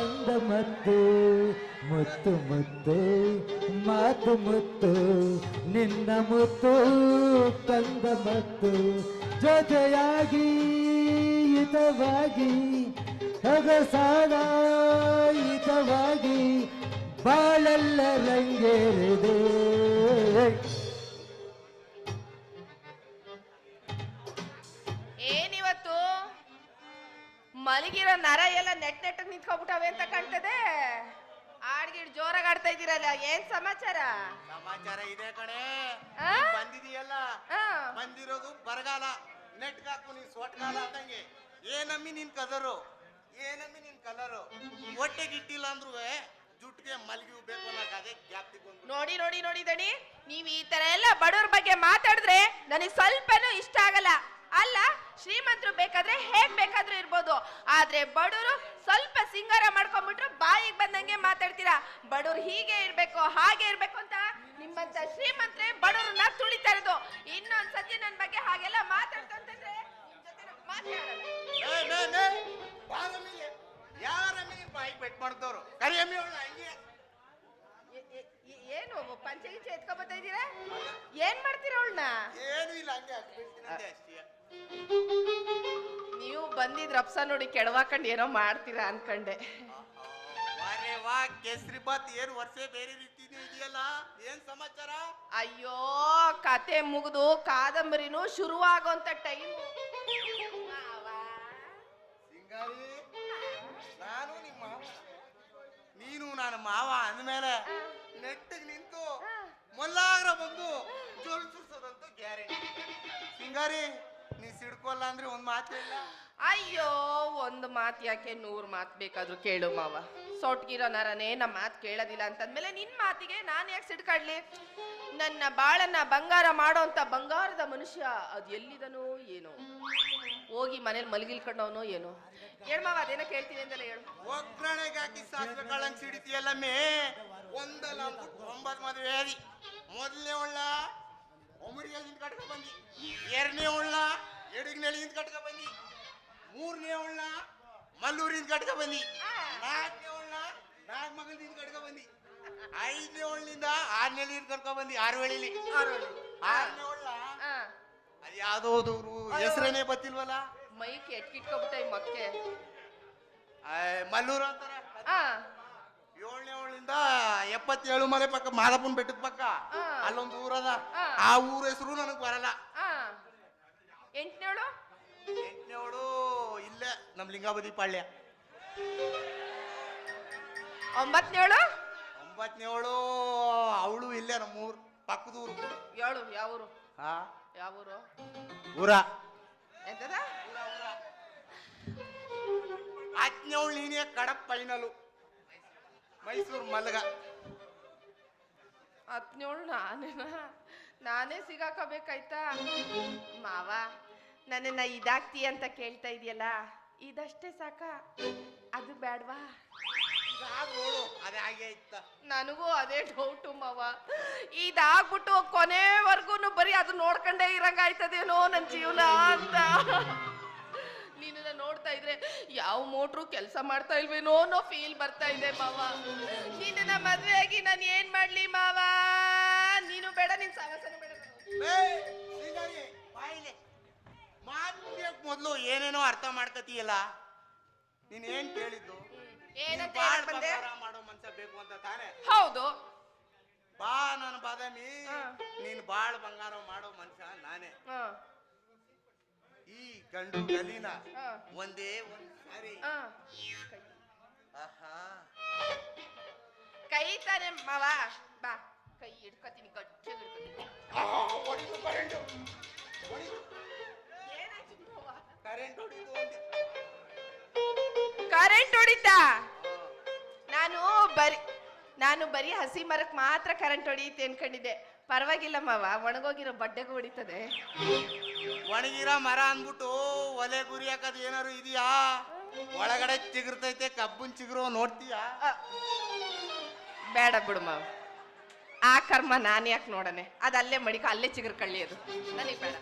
ಕಂದ ಮತ್ತು ಮುತ್ತು ಮುತ್ತು, ಮಾತು ಮುತ್ತು, ನಿನ್ನ ಮುತ್ತು ತಂದ ಮತ್ತು, ಜೊತೆಯಾಗಿ ಹಿತವಾಗಿ ಹೊಗಸಾದ ಹಿತವಾಗಿ ಬಾಳೆಲ್ಲ ರಂಗೇರಿದೆ. ಮಲಗಿರೋ ನರ ಎಲ್ಲ ನೆಟ್ ನೆಟ್ ನಿಂತ್ಕೊಬಿಟ್ಟವೆ ಅಂತ ಕಾಣ್ತದೆ. ಆಡ್ಗಿಡ್ ಜೋರಾಗಿ ಆಡ್ತಾ ಇದೀರಲ್ಲ ಏನ್ ಸಮಾಚಾರ? ಸಮಾಚಾರ ಇದೆ ಕಣೆ. ಆ? ನೀನ್ ಬಂದಿದೀಯಲ್ಲ? ಆ, ಬಂದಿರೋದು ಬರಗಾಲ. ನೆಟ್ ಹಾಕು ನೀನ್ ಸೊಟ್ಗಾಲ ಆದಂಗೆ ಏನಮ್ಮಿ ನಿನ್ ಕಲರು? ಏನಮ್ಮಿ ನಿನ್ ಕಲರು? ಹೊಟ್ಟೆಗೆ ಇಟ್ಟಿಲ್ಲ ಅಂದ್ರೂ ಜುಟ್ಗೆ ಮಲ್ಗಿ ಬೇಕು ಅನ್ನಕ್ ಅದೇ ಗ್ಯಾಪ್ ತಗೊಂಡು ನೋಡಿ ನೋಡಿ ನೋಡಿ ದಣಿ ನೀವ್ ಈ ತರ ಎಲ್ಲ ಬಡವ್ರ ಬಗ್ಗೆ ಮಾತಾಡಿದ್ರೆ ನನಗೆ ಸ್ವಲ್ಪನೂ ಇಷ್ಟ ಆಗಲ್ಲ. ಅಲ್ಲ ಶ್ರೀಮಂತರು ಬೇಕಾದ್ರೆ ಹೇಗ್ ಬೇಕಾದ್ರೂ ಇರ್ಬೋದು. ಆದ್ರೆ ಬಡವರು ಸ್ವಲ್ಪ ಸಿಂಗಾರ ಮಾಡ್ಕೊಂಡ್ಬಿಟ್ರು ಬಾಯಿಗೆ ಬಂದಂಗೆ ಮಾತಾಡ್ತೀರಾ. ಬಡವ್ರು ಹೀಗೆ ಇರ್ಬೇಕು ಹಾಗೆ ಇರ್ಬೇಕು ಅಂತ ನಿಮ್ಮಂತ ಶ್ರೀಮಂತ್ರೆ ಬಡವ್ರನ್ನ ತುಳಿತಾ ಇರೋದು. ಇನ್ನೊಂದ್ಸತಿ ನನ್ ಬಗ್ಗೆ ಹಾಗೆಲ್ಲ ಮಾತಾಡ್ತಂತಂದ್ರೆ ಏನು ಪಂಚೆ ಗಿಂಚೆ ಎತ್ಕೊಬತ್ತಾ ಇದ್ದೀರಾ? ಏನ್ ಮಾಡ್ತೀರಾ ಅವಳನ್ನ? ಏನು ಇಲ್ಲ ಹಂಗೆ ಅಷ್ಟೇ. ಬಂದಿದ್ ರಪ್ಸ ನೋಡಿ ಕೆಡವಾಕಂಡ್ ಏನೋ ಮಾಡ್ತೀರಾ ಅನ್ಕಂಡೆ. ವಾರೇ ವಾ ಕೇಸರಿ ಬಾತ್ ಏನ್ ವರ್ಷ ಬೇರೆ ರೀತಿ ಇದೆಯಲ್ಲ? ಏನ್ ಸಮಾಚಾರ? ಅಯ್ಯೋ ಕತೆ ಮುಗಿದು ಕಾದಂಬರಿನೂ ಶುರುವಾಗೋಂತ ಟೈಮ್ ಸಿಂಗಾರಿ ನಾನು ನಿಮ್ಮ ಮಾವ. ನೀನು ನಾನು ಮಾವ ಅಂದ್ಮೇಲೆ ನೆಟ್ಟಿಗೆ ನಿಂತು ಮೊಲ್ಲಾಗ್ರ ಬಂದು ಜೋಲ್ ಸುರ್ಸೋದಂತೂ ಗ್ಯಾರಂಟಿ. ಸಿಂಗಾರಿ ನೀ ಸಿಡ್ಕೊಲ್ಲ ಅಂದ್ರೆ ಒಂದ್ ಮಾತೇ ಇಲ್ಲ. ಅಯ್ಯೋ, ಒಂದು ಮಾತು ಯಾಕೆ ನೂರ್ ಮಾತು ಬೇಕಾದ್ರೂ ಕೇಳು ಮಾವ. ಸೊಟ್ಗಿರೋ ನರನೇ ನಮ್ಮ ಮಾತು ಕೇಳೋದಿಲ್ಲ ಅಂತಂದ್ಮೇಲೆ ನಿನ್ನ ಮಾತಿಗೆ ನಾನು ಯಾಕೆ ಸಿಡ್ಕಾಡ್ಲಿ? ನನ್ನ ಬಾಳನ್ನ ಬಂಗಾರ ಮಾಡೋ ಅಂತ ಬಂಗಾರದ ಮನುಷ್ಯ, ಅದು ಎಲ್ಲಿದನೋ ಏನೋ. ಹೋಗಿ ಮನೇಲಿ ಮಲಗಿಲ್ಕೊಂಡವನೋ ಏನೋ. ಹೇಳ್ಮಾವ ಅದೇನೋ ಕೇಳ್ತೀನಿ ಅಂತಲ್ಲ ಹೇಳು. ಒಗ್ಗರಣೆಗೆ ಹಾಕಿ ಸಿಡಿತೀಯಲ್ಲ ಮೇ. ಒಂದಲ್ಲ ಒಂಬತ್ತು ಒಂಬತ್ ಮದುವೆ ಮೊದಲನೇ ಒಳ್ಳ ಒಮರಿಯಲ್ಲಿ ಕಟ್ಕ ಬಂದಿ ಎರಡನೇ ಒಳ್ಳ ಎಡಗ್ನಳ್ಳಿಯಿಂದ ಕಟ್ಕ ಬಂದಿ ಮೂರನೇ ಒಳ್ಳ ಮಲ್ಲೂರಿಂದ ಕಟ್ಕ ಬಂದಿ ನಾಲ್ಕನೇ ಒಳ್ಳ ನಾಗಮಗಲದಿಂದ ಕಟ್ಕ ಬಂದಿ ಐದನೇ ಒಳ್ಳಿಂದ ಆರ್ನೆಲ್ಲಿಂದ ಕರ್ಕೊ ಬಂದಿ ಆರುವಳಿಲಿ ಆರನೇ ಒಳ್ಳ ಅದು ಯಾವ್ದೋ ಹೆಸರೇನೆ ಬತ್ತಿಲ್ವಲ್ಲ ಮೈಕ್ ಎಟ್ಕಿಟ್ಕೊಬಿಟ್ಟ ಈ ಮಕ್ಕೆ. ಮಲ್ಲೂರು ಅಂತಾರೆ? ಏಳನೇ ಅವಳಿಂದ ಎಪ್ಪತ್ತೇಳು ಮನೆ ಪಕ್ಕ ಮಾದಪ್ಪನ ಬೆಟ್ಟದ ಪಕ್ಕ. ಅಲ್ಲೊಂದು ಊರದ ಆ. ಊರ ಹೆಸರು ನನಗೆ ಬರಲ್ಲ. ಎಂಟನೇಳು ಎಂಟನೇಳು ಇಲ್ಲೇ ನಮ್ ಲಿಂಗಾಬದಿ ಪಾಳ್ಯ. ಒಂಬತ್ತನೇಳು? ಒಂಬತ್ತನೇವಳು ಅವಳು ಇಲ್ಲೇ ನಮ್ಮೂರು ಪಕ್ಕದ ಊರು ಏಳು ಯಾವೂರು? ಹಾ? ಯಾವೂರು? ಊರ. ಎಂತದ? ಹತ್ತನೇವಳು ನೀನೇ ಕಡ ಫೈನಲು. ಮೈಸೂರು ಮಲ್ಗ. ಹತ್ನೇಳು ನಾನೇನ? ನಾನೇ ಸಿಗಾಕಬೇಕಾಯ್ತಾ? ಮಾವ ನನ್ನನ್ನ ಇದಾಗ್ತಿ ಅಂತ ಕೇಳ್ತಾ ಇದೆಯಲ್ಲ? ಇದಷ್ಟೇ ಸಾಕ? ಅದು ಬೇಡವಾ ಇದಾಗ್ ನೋಡು ಅದೇ ನನಗೂ ಅದೇ ಡೌಟ್ ಮಾವ. ಇದಾಗ್ಬಿಟ್ಟು ಕೊನೆವರೆಗೂ ಬರೀ ಅದು ನೋಡ್ಕೊಂಡೇ ಇರಂಗಾಯ್ತದೇನೋ ನನ್ನ ಜೀವನ ಅಂತ. ನೀನನ್ನ ನೋಡ್ತಾ ಇದ್ರೆ ಯಾವ ಮೋಟ್ರು ಕೆಲಸ ಮಾಡ್ತಾ ಇಲ್ವೇನೋ ಅನ್ನೋ ಫೀಲ್ ಬರ್ತಾ ಇದೆ ಮಾವ. ನಿನ್ನ ಮದ್ವೆ ಆಗಿ ನಾನು ಏನ್ ಮಾಡ್ಲಿ ಮಾವ? ನೀನು ಬೇಡ, ನಿನ್ ಸಹವಾಸನೂ ಬೇಡ. ಮಾತಿಗೆ ಮೊದಲು ಏನೇನೋ ಅರ್ಥ ಮಾಡ್ಕತೀಯಲ್ಲ? ನೀನ್ ಏನ್ ಕೇಳಿದ್ದು? ಏನಂತ ನೀನ್ ಬಾಳ್ ಹೇಳಕ್ ಬಂದೆ ಬಂಗಾರ ಮಾಡೋ ಮನ್ಸ ಬೇಕು ಅಂತ ತಾನೆ? ಹೌದು. ಬಾ ನನ್ನ ಬಾದಾಮಿ. ಹಾ. ನೀನ್ ಬಾಳ್ ಬಂಗಾರ ಮಾಡೋ ಮನ್ಸ ನಾನೇ. ಹ, ಈ ಗಂಡು ಗಲೀನ ಹ, ಒಂದೇ ಒಂದ್ ಸಾರಿ. ಹ. ಆಹಾ. ಕೈ ತಾನೆ ಮಾವ. ಬಾ. ಕೈ ಹಿಡ್ಕೊತೀನಿ ಗಟ್ಟಿ ಹಿಡ್ಕೊತೀನಿ. ಕರೆಂಟ್ ಹೊಡಿತಾ? ನಾನು ಬರಿ ನಾನು ಬರೀ ಹಸಿ ಮರಕ್ಕೆ ಮಾತ್ರ ಕರೆಂಟ್ ಹೊಡಿಯುತ್ತೆ ಅನ್ಕೊಂಡಿದ್ದೆ. ಪರವಾಗಿಲ್ಲ ಮಾವ ಒಣಗೋಗಿರೋ ಬಡ್ಡೆಗೂ ಹೊಡಿತದೆ. ಒಣಗಿರೋ ಮರ ಅಂದ್ಬಿಟ್ಟು ಒಲೆ ಗುರಿ ಹಾಕೋದು ಏನಾರು ಇದೆಯಾ? ಒಳಗಡೆ ಚಿಗುರ್ತೈತೆ ಕಬ್ಬನ್ ಚಿಗುರು ನೋಡ್ತೀಯಾ? ಬೇಡ ಬಿಡು ಮಾವ. ಆ ಕರ್ಮ ನಾನು ಯಾಕೆ ನೋಡನೆ? ಅದು ಅಲ್ಲೇ ಮಡಿಕ ಅಲ್ಲೇ ಚಿಗುರು ಕಳ್ಳಿ ಅದು. ನನಗೆ ಬೇಡ.